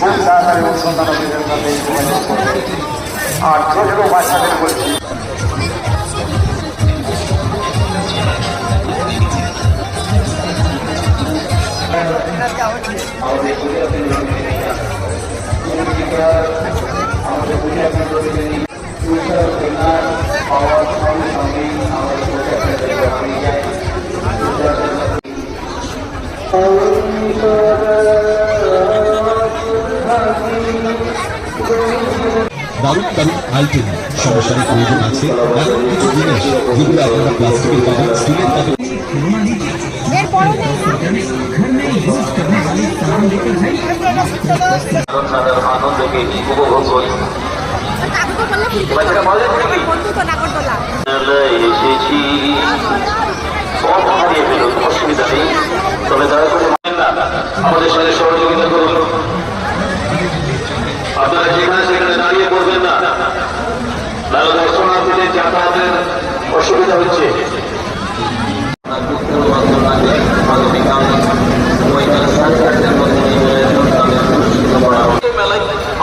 খুব তাড়াতাড়ি অনুসন্ধান অভিযান আর ছোট ছোট বাচ্চাদের বলছি দারুণ দারুণ আইটেম সংসারে প্রয়োজন আছে। এমন কিছু জিনিস যেগুলো আপনারা প্লাস্টিকের পাবেন স্টিলের পাবেন অসুবিধা নেই তবে দয়া করে আমাদের সাথে সহযোগিতা করুন আপনারা যেখানে সেখানে দাঁড়িয়ে পড়বেন না। মেলা দর্শনার্থীদের যাতায়াতের অসুবিধা হচ্ছে।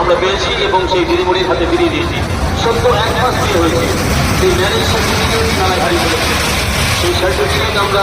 আমরা এবং সেই দিয়েছি। এক মাস বিয়ে হয়েছে। সেই সার্টিফিকেট আমরা